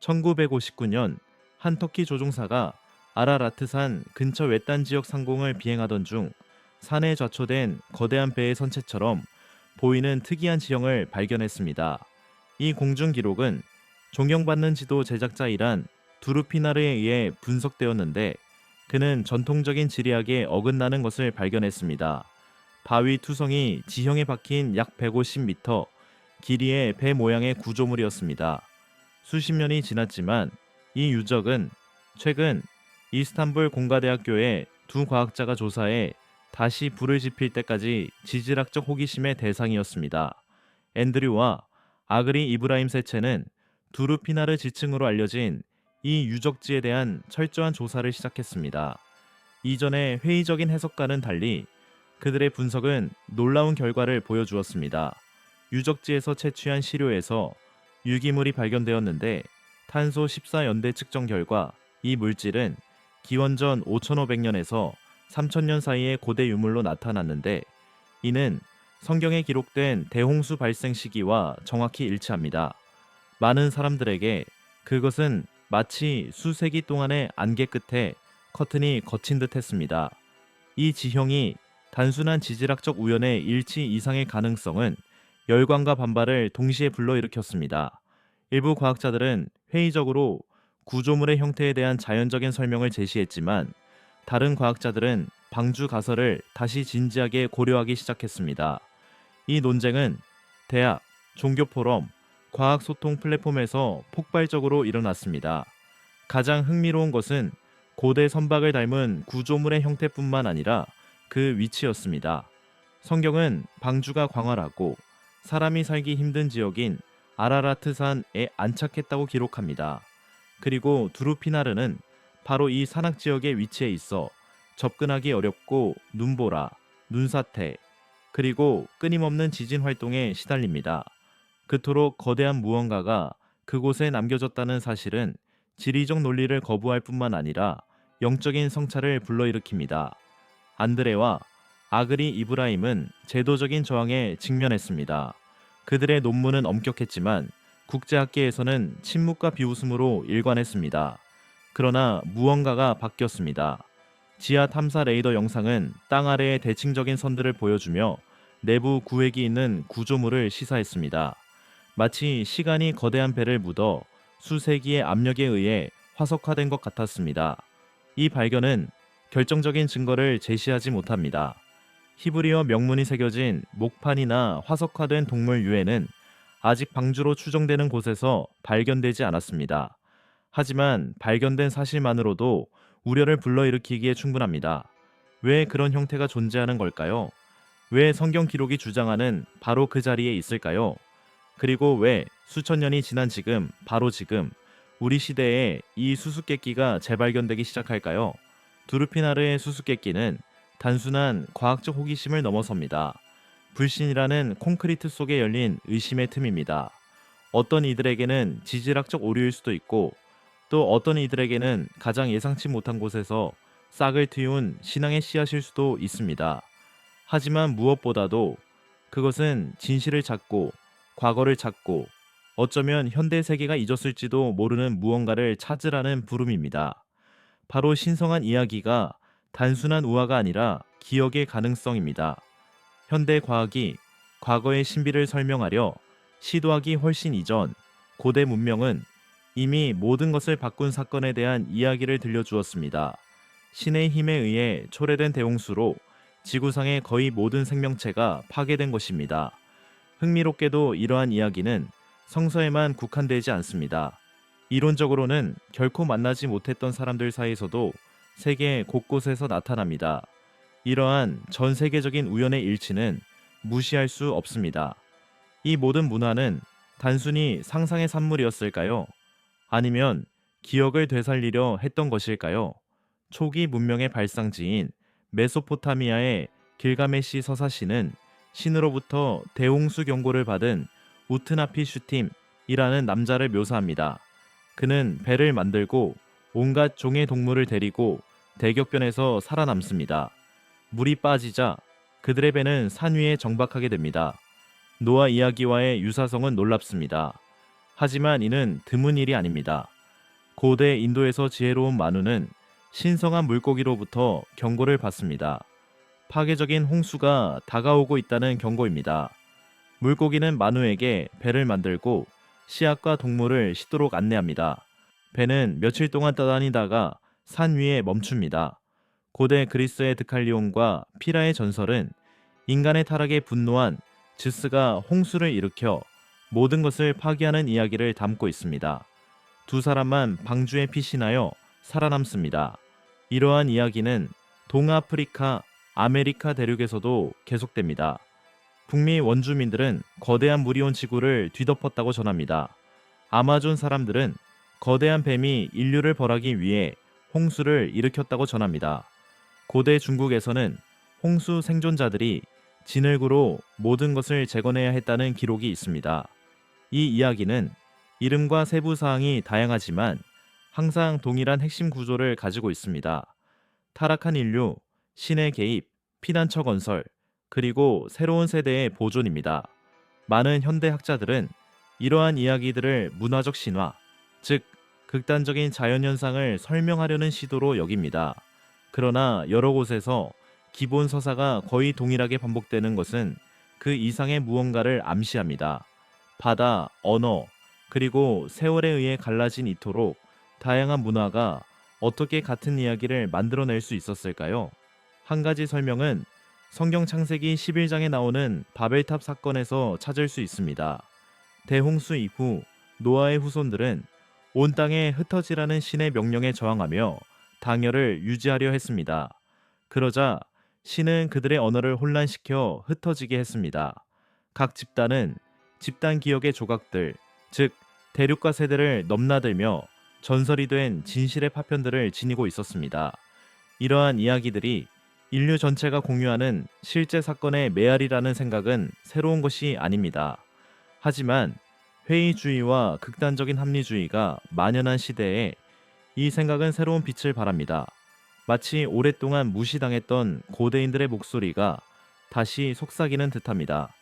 1959년 한 터키 조종사가 아라라트산 근처 외딴 지역 상공을 비행하던 중 산에 좌초된 거대한 배의 선체처럼 보이는 특이한 지형을 발견했습니다. 이 공중 기록은 존경받는 지도 제작자이란 두루피나르에 의해 분석되었는데 그는 전통적인 지리학에 어긋나는 것을 발견했습니다. 바위 투성이 지형에 박힌 약 150m 길이의 배 모양의 구조물이었습니다. 수십 년이 지났지만 이 유적은 최근 이스탄불 공가대학교의 두 과학자가 조사해 다시 불을 지필 때까지 지질학적 호기심의 대상이었습니다. 앤드류와 아그리 이브라임 세체는 두루피나르 지층으로 알려진 이 유적지에 대한 철저한 조사를 시작했습니다. 이전의 회의적인 해석과는 달리 그들의 분석은 놀라운 결과를 보여주었습니다. 유적지에서 채취한 시료에서 유기물이 발견되었는데 탄소 14연대 측정 결과 이 물질은 기원전 5500년에서 3000년 사이의 고대 유물로 나타났는데 이는 성경에 기록된 대홍수 발생 시기와 정확히 일치합니다. 많은 사람들에게 그것은 마치 수세기 동안의 안개 끝에 커튼이 거친 듯 했습니다. 이 지형이 단순한 지질학적 우연의 일치 이상의 가능성은 열광과 반발을 동시에 불러일으켰습니다. 일부 과학자들은 회의적으로 구조물의 형태에 대한 자연적인 설명을 제시했지만 다른 과학자들은 방주 가설을 다시 진지하게 고려하기 시작했습니다. 이 논쟁은 대학, 종교 포럼, 과학 소통 플랫폼에서 폭발적으로 일어났습니다. 가장 흥미로운 것은 고대 선박을 닮은 구조물의 형태뿐만 아니라 그 위치였습니다. 성경은 방주가 광활하고 사람이 살기 힘든 지역인 아라라트산에 안착했다고 기록합니다. 그리고 두루피나르는 바로 이 산악 지역의 위치에 있어 접근하기 어렵고 눈보라, 눈사태, 그리고 끊임없는 지진 활동에 시달립니다. 그토록 거대한 무언가가 그곳에 남겨졌다는 사실은 지리적 논리를 거부할 뿐만 아니라 영적인 성찰을 불러일으킵니다. 안드레와 아그리 이브라임은 제도적인 저항에 직면했습니다. 그들의 논문은 엄격했지만 국제학계에서는 침묵과 비웃음으로 일관했습니다. 그러나 무언가가 바뀌었습니다. 지하 탐사 레이더 영상은 땅 아래의 대칭적인 선들을 보여주며 내부 구획이 있는 구조물을 시사했습니다. 마치 시간이 거대한 배를 묻어 수세기의 압력에 의해 화석화된 것 같았습니다. 이 발견은 결정적인 증거를 제시하지 못합니다. 히브리어 명문이 새겨진 목판이나 화석화된 동물 유해는 아직 방주로 추정되는 곳에서 발견되지 않았습니다. 하지만 발견된 사실만으로도 우려를 불러일으키기에 충분합니다. 왜 그런 형태가 존재하는 걸까요? 왜 성경 기록이 주장하는 바로 그 자리에 있을까요? 그리고 왜 수천 년이 지난 지금, 바로 지금, 우리 시대에 이 수수께끼가 재발견되기 시작할까요? 두루피나르의 수수께끼는 단순한 과학적 호기심을 넘어섭니다. 불신이라는 콘크리트 속에 열린 의심의 틈입니다. 어떤 이들에게는 지질학적 오류일 수도 있고 또 어떤 이들에게는 가장 예상치 못한 곳에서 싹을 틔운 신앙의 씨앗일 수도 있습니다. 하지만 무엇보다도 그것은 진실을 찾고 과거를 찾고 어쩌면 현대 세계가 잊었을지도 모르는 무언가를 찾으라는 부름입니다. 바로 신성한 이야기가 단순한 우화가 아니라 기억의 가능성입니다. 현대 과학이 과거의 신비를 설명하려 시도하기 훨씬 이전 고대 문명은 이미 모든 것을 바꾼 사건에 대한 이야기를 들려주었습니다. 신의 힘에 의해 초래된 대홍수로 지구상의 거의 모든 생명체가 파괴된 것입니다. 흥미롭게도 이러한 이야기는 성서에만 국한되지 않습니다. 이론적으로는 결코 만나지 못했던 사람들 사이에서도 세계 곳곳에서 나타납니다. 이러한 전 세계적인 우연의 일치는 무시할 수 없습니다. 이 모든 문화는 단순히 상상의 산물이었을까요? 아니면 기억을 되살리려 했던 것일까요? 초기 문명의 발상지인 메소포타미아의 길가메시 서사시는 신으로부터 대홍수 경고를 받은 우트나피 슈팀이라는 남자를 묘사합니다. 그는 배를 만들고 온갖 종의 동물을 데리고 대격변에서 살아남습니다. 물이 빠지자 그들의 배는 산 위에 정박하게 됩니다. 노아 이야기와의 유사성은 놀랍습니다. 하지만 이는 드문 일이 아닙니다. 고대 인도에서 지혜로운 마누는 신성한 물고기로부터 경고를 받습니다. 파괴적인 홍수가 다가오고 있다는 경고입니다. 물고기는 마누에게 배를 만들고 씨앗과 동물을 싣도록 안내합니다. 배는 며칠 동안 떠다니다가 산 위에 멈춥니다. 고대 그리스의 드칼리온과 피라의 전설은 인간의 타락에 분노한 즈스가 홍수를 일으켜 모든 것을 파괴하는 이야기를 담고 있습니다. 두 사람만 방주에 피신하여 살아남습니다. 이러한 이야기는 동아프리카, 아메리카 대륙에서도 계속됩니다. 북미 원주민들은 거대한 물이 온 지구를 뒤덮었다고 전합니다. 아마존 사람들은 거대한 뱀이 인류를 벌하기 위해 홍수를 일으켰다고 전합니다. 고대 중국에서는 홍수 생존자들이 진흙으로 모든 것을 재건해야 했다는 기록이 있습니다. 이 이야기는 이름과 세부 사항이 다양하지만 항상 동일한 핵심 구조를 가지고 있습니다. 타락한 인류, 신의 개입, 피난처 건설, 그리고 새로운 세대의 보존입니다. 많은 현대 학자들은 이러한 이야기들을 문화적 신화, 즉 극단적인 자연현상을 설명하려는 시도로 여깁니다. 그러나 여러 곳에서 기본 서사가 거의 동일하게 반복되는 것은 그 이상의 무언가를 암시합니다. 바다, 언어, 그리고 세월에 의해 갈라진 이토록 다양한 문화가 어떻게 같은 이야기를 만들어낼 수 있었을까요? 한 가지 설명은 성경 창세기 11장에 나오는 바벨탑 사건에서 찾을 수 있습니다. 대홍수 이후 노아의 후손들은 온 땅에 흩어지라는 신의 명령에 저항하며 당열을 유지하려 했습니다. 그러자 신은 그들의 언어를 혼란시켜 흩어지게 했습니다. 각 집단은 집단 기억의 조각들, 즉 대륙과 세대를 넘나들며 전설이 된 진실의 파편들을 지니고 있었습니다. 이러한 이야기들이 인류 전체가 공유하는 실제 사건의 메아리라는 생각은 새로운 것이 아닙니다. 하지만 회의주의와 극단적인 합리주의가 만연한 시대에 이 생각은 새로운 빛을 발합니다. 마치 오랫동안 무시당했던 고대인들의 목소리가 다시 속삭이는 듯합니다.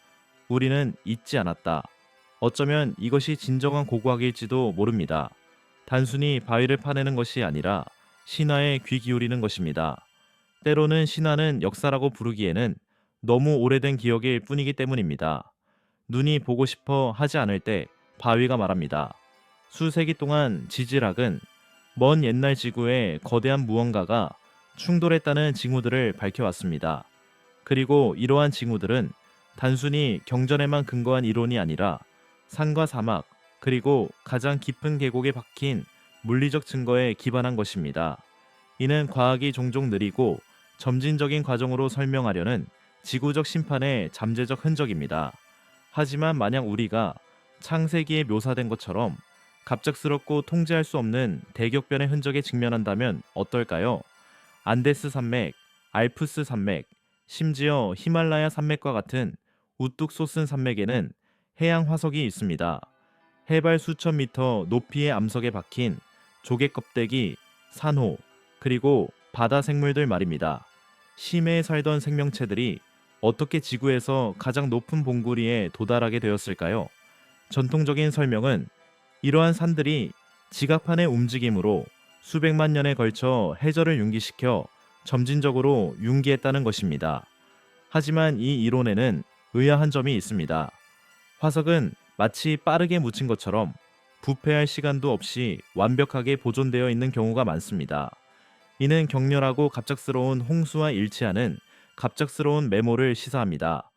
우리는 잊지 않았다. 어쩌면 이것이 진정한 고고학일지도 모릅니다. 단순히 바위를 파내는 것이 아니라 신화에 귀 기울이는 것입니다. 때로는 신화는 역사라고 부르기에는 너무 오래된 기억일 뿐이기 때문입니다. 눈이 보고 싶어 하지 않을 때 바위가 말합니다. 수세기 동안 지질학은 먼 옛날 지구에 거대한 무언가가 충돌했다는 징후들을 밝혀왔습니다. 그리고 이러한 징후들은 단순히 경전에만 근거한 이론이 아니라 산과 사막, 그리고 가장 깊은 계곡에 박힌 물리적 증거에 기반한 것입니다. 이는 과학이 종종 느리고 점진적인 과정으로 설명하려는 지구적 심판의 잠재적 흔적입니다. 하지만 만약 우리가 창세기에 묘사된 것처럼 갑작스럽고 통제할 수 없는 대격변의 흔적에 직면한다면 어떨까요? 안데스 산맥, 알프스 산맥, 심지어 히말라야 산맥과 같은 우뚝 솟은 산맥에는 해양 화석이 있습니다. 해발 수천 미터 높이의 암석에 박힌 조개 껍데기, 산호, 그리고 바다 생물들 말입니다. 심해에 살던 생명체들이 어떻게 지구에서 가장 높은 봉구리에 도달하게 되었을까요? 전통적인 설명은 이러한 산들이 지각판의 움직임으로 수백만 년에 걸쳐 해저를 융기시켜 점진적으로 융기했다는 것입니다. 하지만 이 이론에는 의아한 점이 있습니다. 화석은 마치 빠르게 묻힌 것처럼 부패할 시간도 없이 완벽하게 보존되어 있는 경우가 많습니다. 이는 격렬하고 갑작스러운 홍수와 일치하는 갑작스러운 메모를 시사합니다.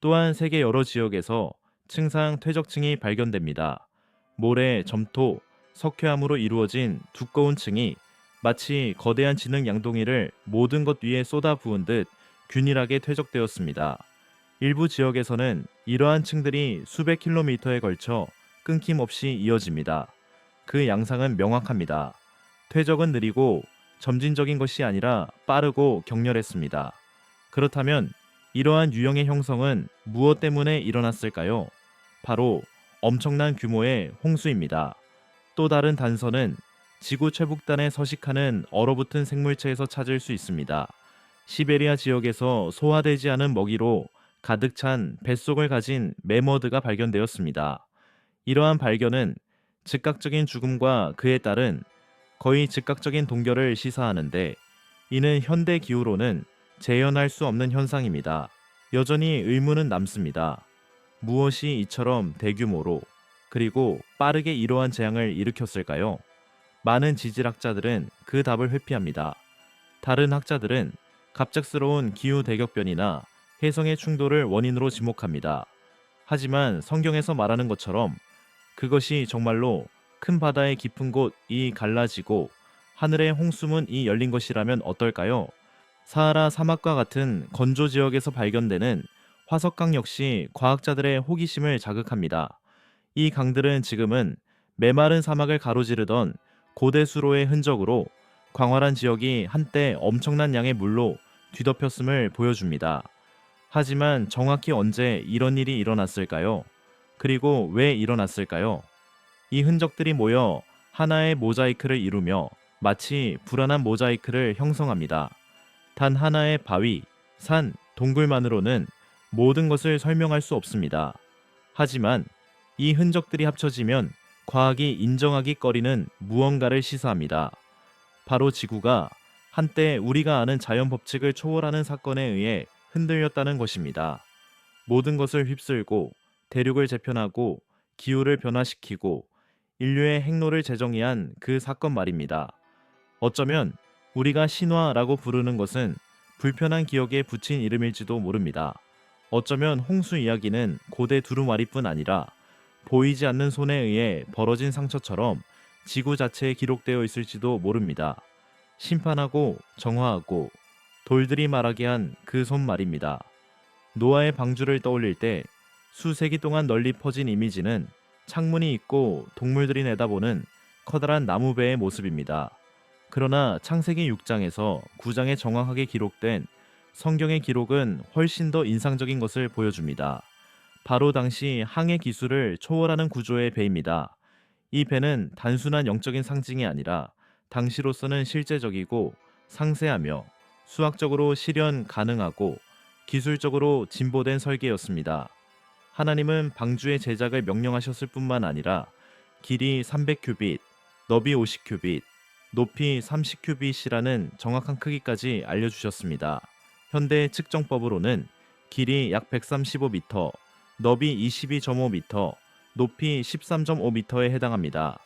또한 세계 여러 지역에서 층상 퇴적층이 발견됩니다. 모래, 점토, 석회암으로 이루어진 두꺼운 층이 마치 거대한 지능 양동이를 모든 것 위에 쏟아 부은 듯 균일하게 퇴적되었습니다. 일부 지역에서는 이러한 층들이 수백 킬로미터에 걸쳐 끊김없이 이어집니다. 그 양상은 명확합니다. 퇴적은 느리고 점진적인 것이 아니라 빠르고 격렬했습니다. 그렇다면 이러한 유형의 형성은 무엇 때문에 일어났을까요? 바로 엄청난 규모의 홍수입니다. 또 다른 단서는 지구 최북단에 서식하는 얼어붙은 생물체에서 찾을 수 있습니다. 시베리아 지역에서 소화되지 않은 먹이로 가득 찬 뱃속을 가진 매머드가 발견되었습니다. 이러한 발견은 즉각적인 죽음과 그에 따른 거의 즉각적인 동결을 시사하는데 이는 현대 기후로는 재현할 수 없는 현상입니다. 여전히 의문은 남습니다. 무엇이 이처럼 대규모로 그리고 빠르게 이러한 재앙을 일으켰을까요? 많은 지질학자들은 그 답을 회피합니다. 다른 학자들은 갑작스러운 기후 대격변이나 해성의 충돌을 원인으로 지목합니다. 하지만 성경에서 말하는 것처럼 그것이 정말로 큰 바다의 깊은 곳이 갈라지고 하늘의 홍수문이 열린 것이라면 어떨까요? 사하라 사막과 같은 건조 지역에서 발견되는 화석강 역시 과학자들의 호기심을 자극합니다. 이 강들은 지금은 메마른 사막을 가로지르던 고대 수로의 흔적으로 광활한 지역이 한때 엄청난 양의 물로 뒤덮였음을 보여줍니다. 하지만 정확히 언제 이런 일이 일어났을까요? 그리고 왜 일어났을까요? 이 흔적들이 모여 하나의 모자이크를 이루며 마치 불안한 모자이크를 형성합니다. 단 하나의 바위, 산, 동굴만으로는 모든 것을 설명할 수 없습니다. 하지만 이 흔적들이 합쳐지면 과학이 인정하기 꺼리는 무언가를 시사합니다. 바로 지구가 한때 우리가 아는 자연 법칙을 초월하는 사건에 의해 흔들렸다는 것입니다. 모든 것을 휩쓸고 대륙을 재편하고 기후를 변화시키고 인류의 행로를 재정의한 그 사건 말입니다. 어쩌면 우리가 신화라고 부르는 것은 불편한 기억에 붙인 이름일지도 모릅니다. 어쩌면 홍수 이야기는 고대 두루마리뿐 아니라 보이지 않는 손에 의해 벌어진 상처처럼 지구 자체에 기록되어 있을지도 모릅니다. 심판하고 정화하고 돌들이 말하게 한 그 손 말입니다. 노아의 방주를 떠올릴 때 수세기 동안 널리 퍼진 이미지는 창문이 있고 동물들이 내다보는 커다란 나무배의 모습입니다. 그러나 창세기 6장에서 9장에 정확하게 기록된 성경의 기록은 훨씬 더 인상적인 것을 보여줍니다. 바로 당시 항해 기술을 초월하는 구조의 배입니다. 이 배는 단순한 영적인 상징이 아니라 당시로서는 실제적이고 상세하며 수학적으로 실현 가능하고 기술적으로 진보된 설계였습니다. 하나님은 방주의 제작을 명령하셨을 뿐만 아니라 길이 300큐빗, 너비 50큐빗, 높이 30큐빗이라는 정확한 크기까지 알려주셨습니다. 현대 측정법으로는 길이 약 135m, 너비 22.5m, 높이 13.5m에 해당합니다.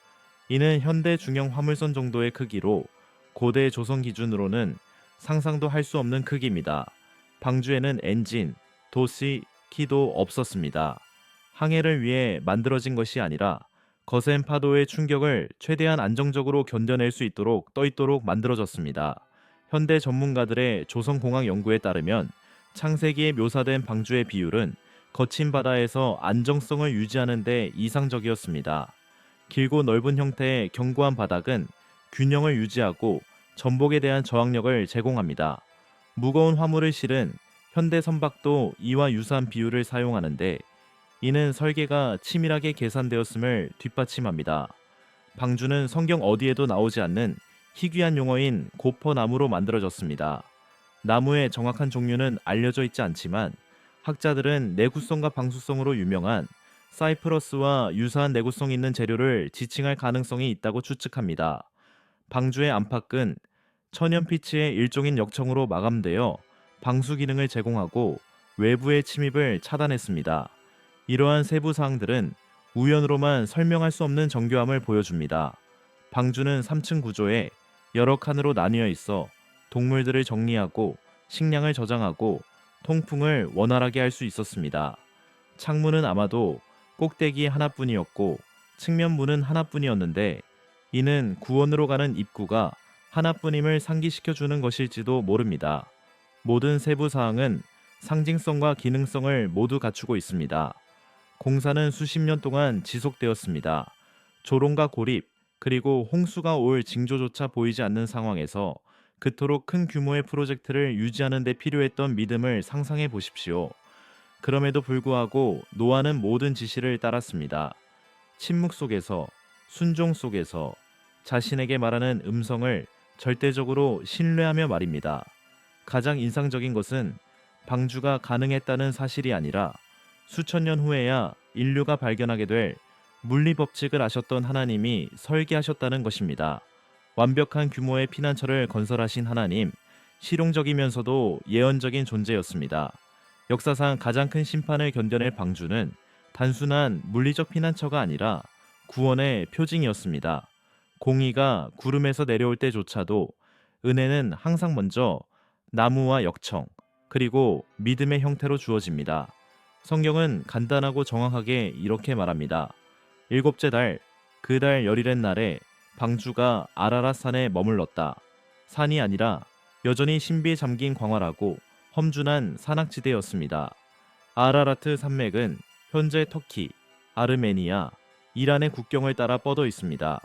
이는 현대 중형 화물선 정도의 크기로 고대 조선 기준으로는 상상도 할 수 없는 크기입니다. 방주에는 엔진, 도시, 키도 없었습니다. 항해를 위해 만들어진 것이 아니라 거센 파도의 충격을 최대한 안정적으로 견뎌낼 수 있도록 떠 있도록 만들어졌습니다. 현대 전문가들의 조선공학 연구에 따르면 창세기에 묘사된 방주의 비율은 거친 바다에서 안정성을 유지하는 데 이상적이었습니다. 길고 넓은 형태의 견고한 바닥은 균형을 유지하고 전복에 대한 저항력을 제공합니다. 무거운 화물을 실은 현대 선박도 이와 유사한 비율을 사용하는데 이는 설계가 치밀하게 계산되었음을 뒷받침합니다. 방주는 성경 어디에도 나오지 않는 희귀한 용어인 고퍼나무로 만들어졌습니다. 나무의 정확한 종류는 알려져 있지 않지만 학자들은 내구성과 방수성으로 유명한 사이프러스와 유사한 내구성 있는 재료를 지칭할 가능성이 있다고 추측합니다. 방주의 안팎은 천연 피치의 일종인 역청으로 마감되어 방수 기능을 제공하고 외부의 침입을 차단했습니다. 이러한 세부 사항들은 우연으로만 설명할 수 없는 정교함을 보여줍니다. 방주는 3층 구조에 여러 칸으로 나뉘어 있어 동물들을 정리하고 식량을 저장하고 통풍을 원활하게 할 수 있었습니다. 창문은 아마도 꼭대기 하나뿐이었고 측면 문은 하나뿐이었는데 이는 구원으로 가는 입구가 하나뿐임을 상기시켜 주는 것일지도 모릅니다. 모든 세부 사항은 상징성과 기능성을 모두 갖추고 있습니다. 공사는 수십 년 동안 지속되었습니다. 조롱과 고립, 그리고 홍수가 올 징조조차 보이지 않는 상황에서 그토록 큰 규모의 프로젝트를 유지하는 데 필요했던 믿음을 상상해 보십시오. 그럼에도 불구하고 노아는 모든 지시를 따랐습니다. 침묵 속에서, 순종 속에서 자신에게 말하는 음성을 절대적으로 신뢰하며 말입니다. 가장 인상적인 것은 방주가 가능했다는 사실이 아니라 수천 년 후에야 인류가 발견하게 될 물리 법칙을 아셨던 하나님이 설계하셨다는 것입니다. 완벽한 규모의 피난처를 건설하신 하나님, 실용적이면서도 예언적인 존재였습니다. 역사상 가장 큰 심판을 견뎌낼 방주는 단순한 물리적 피난처가 아니라 구원의 표징이었습니다. 공의가 구름에서 내려올 때조차도 은혜는 항상 먼저 나무와 역청, 그리고 믿음의 형태로 주어집니다. 성경은 간단하고 정확하게 이렇게 말합니다. 일곱째 달, 그 달 열일의 날에 방주가 아라랏 산에 머물렀다. 산이 아니라 여전히 신비에 잠긴 광활하고 험준한 산악지대였습니다. 아라라트 산맥은 현재 터키, 아르메니아, 이란의 국경을 따라 뻗어 있습니다.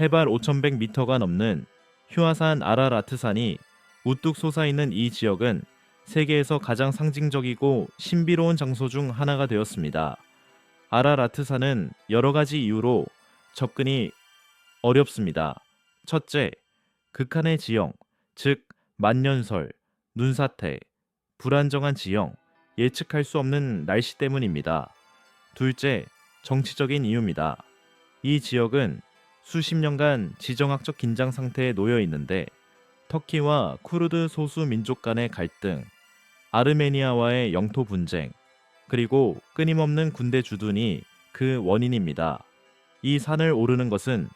해발 5,100m가 넘는 휴화산 아라라트산이 우뚝 솟아있는 이 지역은 세계에서 가장 상징적이고 신비로운 장소 중 하나가 되었습니다. 아라라트산은 여러 가지 이유로 접근이 어렵습니다. 첫째, 극한의 지형, 즉 만년설, 눈사태, 불안정한 지형, 예측할 수 없는 날씨 때문입니다. 둘째, 정치적인 이유입니다. 이 지역은 수십 년간 지정학적 긴장 상태에 놓여 있는데 터키와 쿠르드 소수 민족 간의 갈등, 아르메니아와의 영토 분쟁, 그리고 끊임없는 군대 주둔이 그 원인입니다. 이 산을 오르는 것은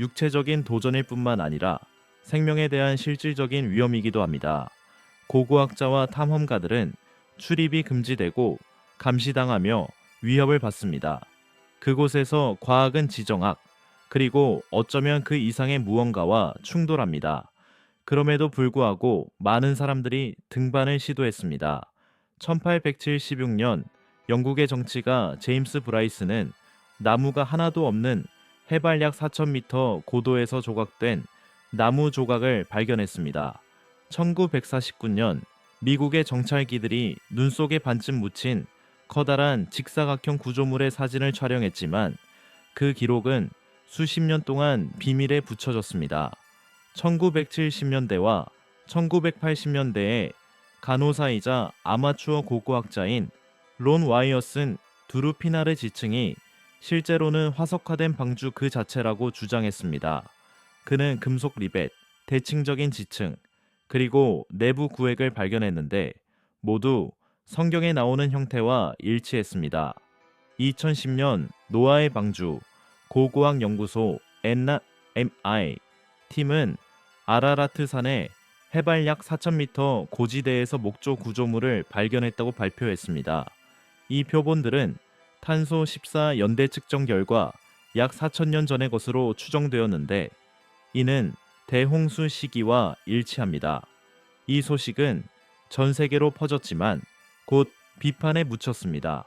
육체적인 도전일 뿐만 아니라 생명에 대한 실질적인 위험이기도 합니다. 고고학자와 탐험가들은 출입이 금지되고 감시당하며 위협을 받습니다. 그곳에서 과학은 지정학, 그리고 어쩌면 그 이상의 무언가와 충돌합니다. 그럼에도 불구하고 많은 사람들이 등반을 시도했습니다. 1876년 영국의 정치가 제임스 브라이스는 나무가 하나도 없는 해발 약 4,000m 고도에서 조각된 나무 조각을 발견했습니다. 1949년 미국의 정찰기들이 눈 속에 반쯤 묻힌 커다란 직사각형 구조물의 사진을 촬영했지만 그 기록은 수십 년 동안 비밀에 붙여졌습니다. 1970년대와 1980년대에 간호사이자 아마추어 고고학자인 론 와이어슨 두루 피나르 지층이 실제로는 화석화된 방주 그 자체라고 주장했습니다. 그는 금속 리벳, 대칭적인 지층, 그리고 내부 구획을 발견했는데 모두 성경에 나오는 형태와 일치했습니다. 2010년 노아의 방주 고고학 연구소 엔나 MI 팀은 아라라트 산의 해발 약 4,000m 고지대에서 목조 구조물을 발견했다고 발표했습니다. 이 표본들은 탄소 14 연대 측정 결과 약 4,000년 전의 것으로 추정되었는데 이는 대홍수 시기와 일치합니다. 이 소식은 전 세계로 퍼졌지만 곧 비판에 묻혔습니다.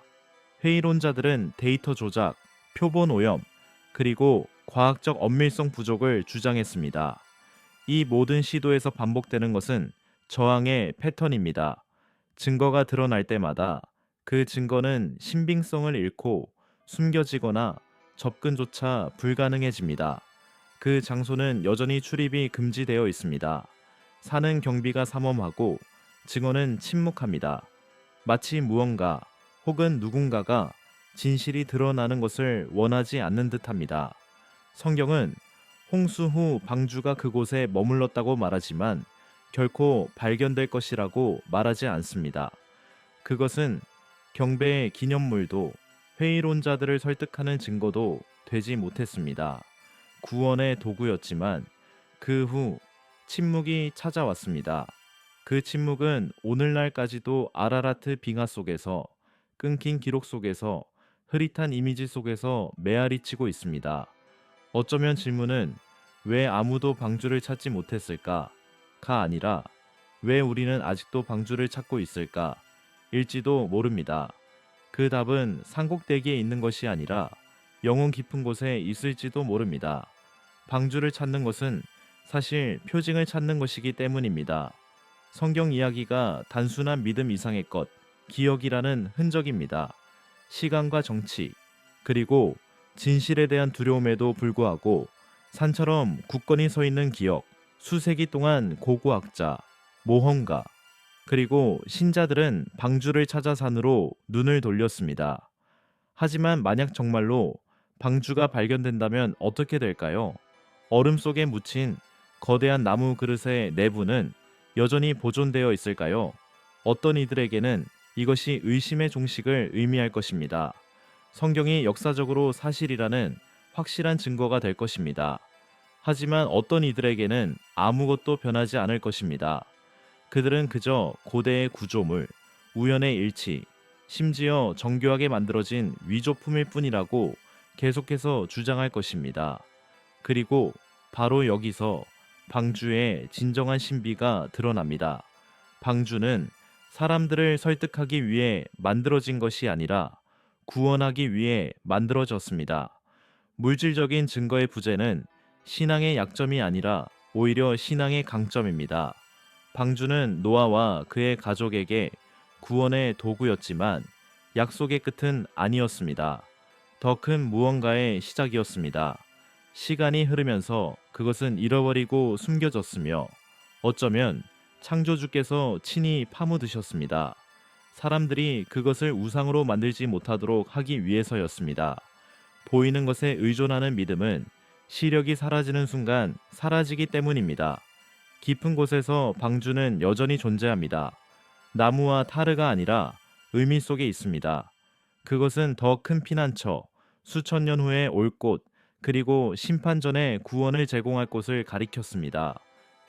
회의론자들은 데이터 조작, 표본 오염, 그리고 과학적 엄밀성 부족을 주장했습니다. 이 모든 시도에서 반복되는 것은 저항의 패턴입니다. 증거가 드러날 때마다 그 증거는 신빙성을 잃고 숨겨지거나 접근조차 불가능해집니다. 그 장소는 여전히 출입이 금지되어 있습니다. 사는 경비가 삼엄하고 증언은 침묵합니다. 마치 무언가 혹은 누군가가 진실이 드러나는 것을 원하지 않는 듯합니다. 성경은 홍수 후 방주가 그곳에 머물렀다고 말하지만 결코 발견될 것이라고 말하지 않습니다. 그것은 경배의 기념물도 회의론자들을 설득하는 증거도 되지 못했습니다. 구원의 도구였지만 그 후 침묵이 찾아왔습니다. 그 침묵은 오늘날까지도 아라라트 빙하 속에서 끊긴 기록 속에서 흐릿한 이미지 속에서 메아리치고 있습니다. 어쩌면 질문은 왜 아무도 방주를 찾지 못했을까? 가 아니라 왜 우리는 아직도 방주를 찾고 있을까? 일지도 모릅니다. 그 답은 산꼭대기에 있는 것이 아니라 영혼 깊은 곳에 있을지도 모릅니다. 방주를 찾는 것은 사실 표징을 찾는 것이기 때문입니다. 성경 이야기가 단순한 믿음 이상의 것, 기억이라는 흔적입니다. 시간과 정치, 그리고 진실에 대한 두려움에도 불구하고 산처럼 굳건히 서 있는 기억, 수세기 동안 고고학자, 모험가, 그리고 신자들은 방주를 찾아 산으로 눈을 돌렸습니다. 하지만 만약 정말로 방주가 발견된다면 어떻게 될까요? 얼음 속에 묻힌 거대한 나무 그릇의 내부는 여전히 보존되어 있을까요? 어떤 이들에게는 이것이 의심의 종식을 의미할 것입니다. 성경이 역사적으로 사실이라는 확실한 증거가 될 것입니다. 하지만 어떤 이들에게는 아무것도 변하지 않을 것입니다. 그들은 그저 고대의 구조물, 우연의 일치, 심지어 정교하게 만들어진 위조품일 뿐이라고 계속해서 주장할 것입니다. 그리고 바로 여기서 방주의 진정한 신비가 드러납니다. 방주는 사람들을 설득하기 위해 만들어진 것이 아니라 구원하기 위해 만들어졌습니다. 물질적인 증거의 부재는 신앙의 약점이 아니라 오히려 신앙의 강점입니다. 방주는 노아와 그의 가족에게 구원의 도구였지만 약속의 끝은 아니었습니다. 더 큰 무언가의 시작이었습니다. 시간이 흐르면서 그것은 잃어버리고 숨겨졌으며 어쩌면 창조주께서 친히 파묻으셨습니다. 사람들이 그것을 우상으로 만들지 못하도록 하기 위해서였습니다. 보이는 것에 의존하는 믿음은 시력이 사라지는 순간 사라지기 때문입니다. 깊은 곳에서 방주는 여전히 존재합니다. 나무와 타르가 아니라 의미 속에 있습니다. 그것은 더 큰 피난처, 수천 년 후에 올 곳, 그리고 심판 전에 구원을 제공할 곳을 가리켰습니다.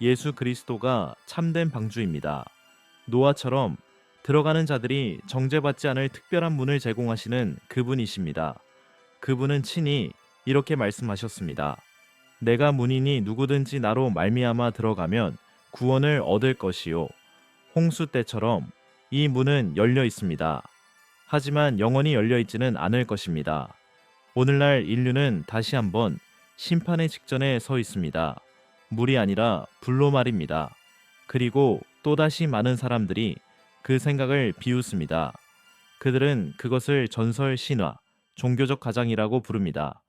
예수 그리스도가 참된 방주입니다. 노아처럼 들어가는 자들이 정죄받지 않을 특별한 문을 제공하시는 그분이십니다. 그분은 친히 이렇게 말씀하셨습니다. 내가 문이니 누구든지 나로 말미암아 들어가면 구원을 얻을 것이요. 홍수 때처럼 이 문은 열려 있습니다. 하지만 영원히 열려 있지는 않을 것입니다. 오늘날 인류는 다시 한번 심판의 직전에 서 있습니다. 물이 아니라 불로 말입니다. 그리고 또다시 많은 사람들이 그 생각을 비웃습니다. 그들은 그것을 전설 신화, 종교적 가장이라고 부릅니다.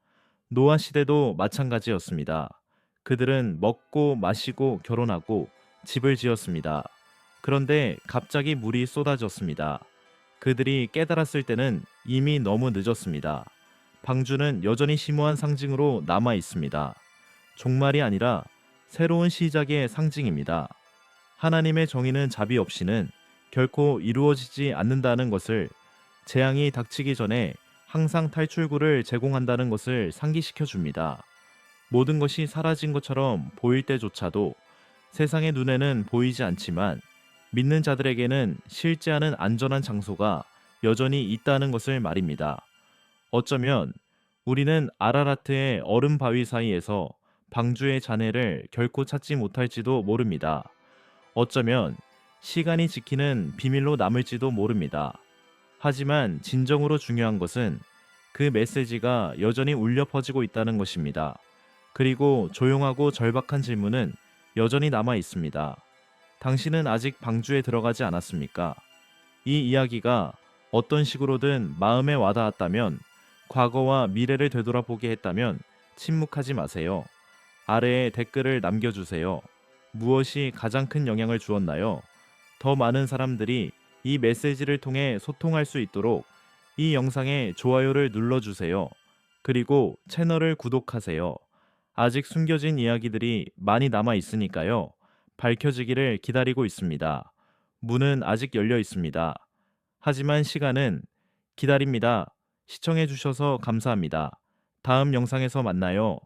노아 시대도 마찬가지였습니다. 그들은 먹고 마시고 결혼하고 집을 지었습니다. 그런데 갑자기 물이 쏟아졌습니다. 그들이 깨달았을 때는 이미 너무 늦었습니다. 방주는 여전히 심오한 상징으로 남아 있습니다. 종말이 아니라 새로운 시작의 상징입니다. 하나님의 정의는 자비 없이는 결코 이루어지지 않는다는 것을 재앙이 닥치기 전에 항상 탈출구를 제공한다는 것을 상기시켜 줍니다. 모든 것이 사라진 것처럼 보일 때조차도 세상의 눈에는 보이지 않지만 믿는 자들에게는 실제하는 안전한 장소가 여전히 있다는 것을 말입니다. 어쩌면 우리는 아라라트의 얼음 바위 사이에서 방주의 잔해를 결코 찾지 못할지도 모릅니다. 어쩌면 시간이 지키는 비밀로 남을지도 모릅니다. 하지만 진정으로 중요한 것은 그 메시지가 여전히 울려 퍼지고 있다는 것입니다. 그리고 조용하고 절박한 질문은 여전히 남아 있습니다. 당신은 아직 방주에 들어가지 않았습니까? 이 이야기가 어떤 식으로든 마음에 와닿았다면 과거와 미래를 되돌아보게 했다면 침묵하지 마세요. 아래에 댓글을 남겨주세요. 무엇이 가장 큰 영향을 주었나요? 더 많은 사람들이 이 메시지를 통해 소통할 수 있도록 이 영상에 좋아요를 눌러주세요. 그리고 채널을 구독하세요. 아직 숨겨진 이야기들이 많이 남아 있으니까요. 밝혀지기를 기다리고 있습니다. 문은 아직 열려 있습니다. 하지만 시간은 기다립니다. 시청해주셔서 감사합니다. 다음 영상에서 만나요.